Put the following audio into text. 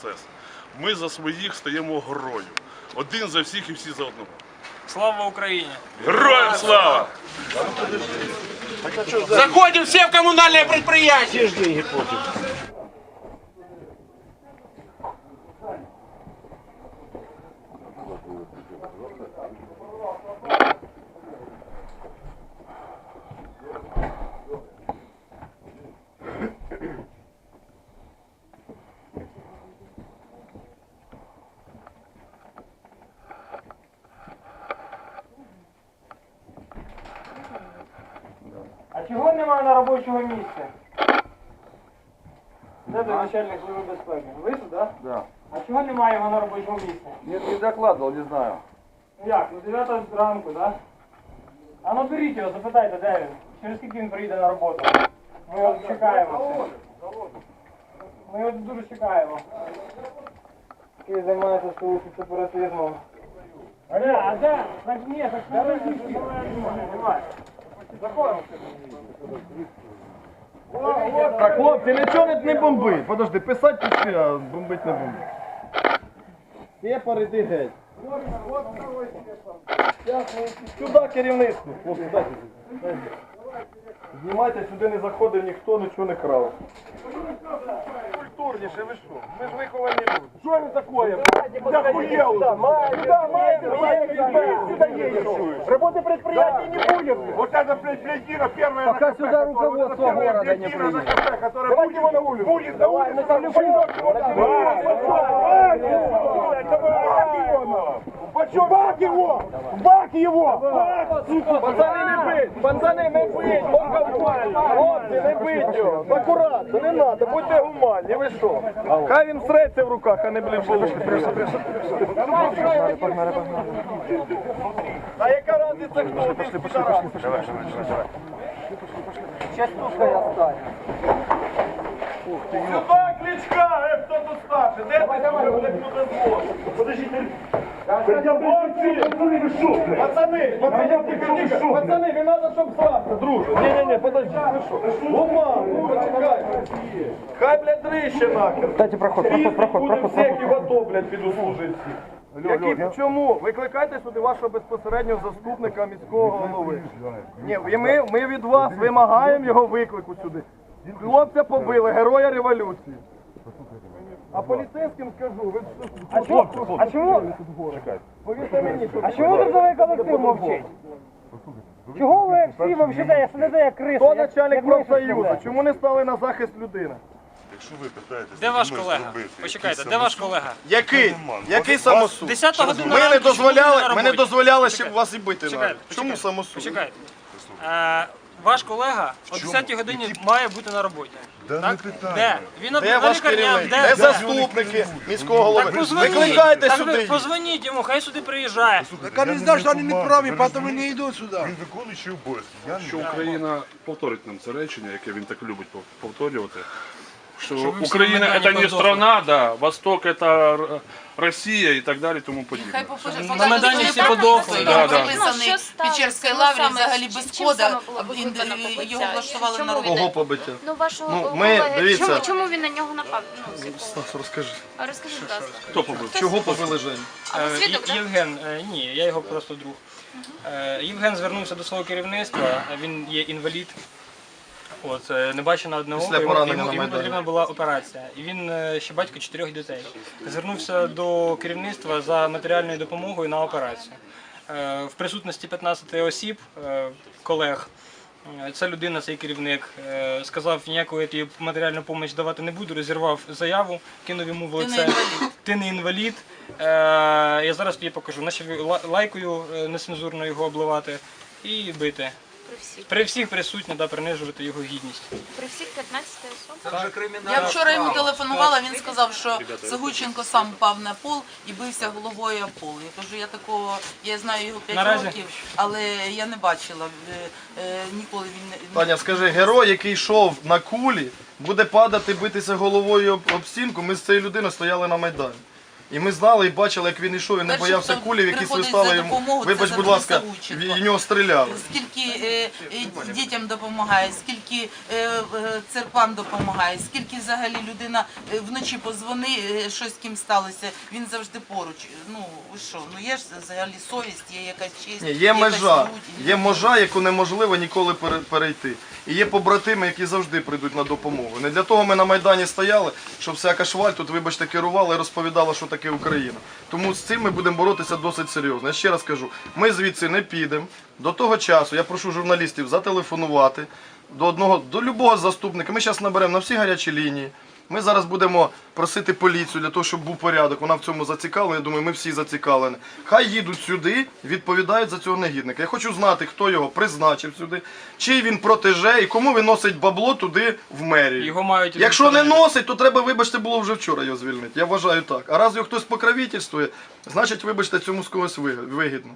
процес. Ми за своїх стаємо грою. Один за всіх і всі за одного. Слава Україні! Героям слава! Заходим все в коммунальное предприятие. Чого немає на робочого місця? Де той начальник служби безпеки? Ви сюди? Да? Да. А чого немає його на робочому місці? Нет, не докладывал, не знаю. Ну як? Ну 9 зранку, да? А ну беріть його, запитайте, де він. Через скільки він приїде на роботу? Ми його чекаємо. Ми його дуже чекаємо. Який займається своїм сепаратизмом. А де? А де? Так ні, так немає, немає. Так, хлопці, нічого не, не бомби. Подожди, писати пиши, а бомбить не бомби. Кепар, іди геть. Сюди керівництво. Хлопці, дайте. Знімайте, сюди не заходив ніхто, нічого не крав. Культурніше, ви що? Ми ж виховані люди. Що ви таке? Да хуел! Да, маєте, маєте, Работы предприятия не будет. Вот это предприятие первое. Пока сюда руководство города не приедет. Которое будет, его на улицу. Будет на улицу. Почему? Бак его! Бак его! Пацани не бить! Пацани не бить! Хлопці, не бить його! Акуратно, не треба, будьте гуманні, ви що? Хай він среться в руках, а не блін болить. А яка разниця, хто пішли, пішли, пішли, пішли. пошли, давай, давай, давай. Частушка я стань. Сюда кличка, хто тут старше? Де ти давай, Подождите. Пацаны, пацаны, пацаны, не надо, щоб сраться, друже. Не-не-не, подожди, ви що? Ума, ну почекай. Хай, блядь, дрище нахер. Дайте проход, проход, проход, проход. Всіх і в АТО, блядь, піду служити. Які, чому? Викликайте сюди вашого безпосереднього заступника міського голови. Ні, і ми, ми від вас вимагаємо його виклику сюди. Хлопця побили, героя революції. А поліцейським скажу, ви А чому? А чому? повірте мені, що А чому трудовий колектив мовчить? Чого ви всі мовчите? Я сидите як криси. хто як- начальник як миші профсоюзу? Чому не стали на захист людини? Якщо ви питаєте, Де ваш колега? Почекайте, де ваш колега? Який? Який самосуд? 10 година Ми не ранку, чому ви дозволяли, на ми не роботі? дозволяли, щоб вас і бити навіть. Чому почекайте, самосуд? Почекайте. Е, ваш колега о 10 годині має бути на роботі. Так? Де? Він на, Де на ваш керівник? де? Де заступники міського голови? Так позвоніть, Викликайте так сюди. позвоніть йому, хай сюди приїжджає. Так они знают, что они не правы, поэтому не идут сюда. Він виконуючий обов'язки. Що Україна повторить нам це речення, яке він так любить пов- повторювати. Що ви всі Україна на це не страна, да, Восток це Р- Росія і так далі, тому подібне. На Майдані всі подохли. Да, да. Прописаний в Печерській лаврі взагалі без кода, його влаштували на роботу. Кого побиття? Ну, вашого Ну, ми- дивіться. чому, чому він на нього напав? Ну, Стас, розкажи. а розкажіть, будь ласка. Хто побив? Чого побили? А ви Е? Євген, е, ні, я його просто друг. Е, Євген звернувся до свого керівництва, він є інвалід. От, е, не бачить на одне Після йому, поранення йому, на йому Майдані. потрібна була операція. І він е, ще батько чотирьох дітей. Звернувся до керівництва за матеріальною допомогою на операцію. Е, В присутності 15 осіб, е, колег, е, ця людина, цей керівник, е, сказав, ніякої я тобі матеріальну допомогу давати не буду, розірвав заяву, кинув йому в лице. Ти не інвалід. Е, я зараз тобі покажу. Наче лайкою е, нецензурно його обливати і бити. При всіх. При всіх присутніх да, принижувати його гідність. При всіх 15 особ. Я вчора йому телефонувала, він сказав, що Загученко сам впав на пол і бився головою об пол. Я кажу, я такого, я знаю його 5 Наразі? років, але я не бачила. е, е, Ніколи він не Таня, скажи, герой, який йшов на кулі, буде падати, битися головою об, об стінку. Ми з цією людиною стояли на Майдані. І ми знали і бачили, як він йшов, він не боявся хто кулів, які приходить свистали за йому. це Вибач, будь ласка, в нього стріляли. Скільки е, е, дітям допомагає, скільки е, е, церквам допомагає, скільки взагалі людина е, вночі позвони, е, щось з ким сталося, він завжди поруч. Ну ви що, ну є ж взагалі совість, є якась честь, Ні, є якась межа, є межа, яку неможливо ніколи пере- перейти. І є побратими, які завжди прийдуть на допомогу. Не для того ми на Майдані стояли, щоб всяка шваль тут, вибачте, керувала і розповідала, що таке Україна. Тому з цим ми будемо боротися досить серйозно. Я ще раз кажу, ми звідси не підемо. До того часу я прошу журналістів зателефонувати до одного, до любого заступника. Ми зараз наберемо на всі гарячі лінії. Ми зараз будемо просити поліцію для того, щоб був порядок. Вона в цьому зацікавлена. Я думаю, ми всі зацікавлені. Хай їдуть сюди, відповідають за цього негідника. Я хочу знати, хто його призначив сюди, чий він протеже і кому він носить бабло туди в мерію. Його мають Якщо не носить, то треба, вибачте, було вже вчора його звільнити. Я вважаю так. А раз його хтось покровительствує, значить, вибачте, цьому з когось вигідно.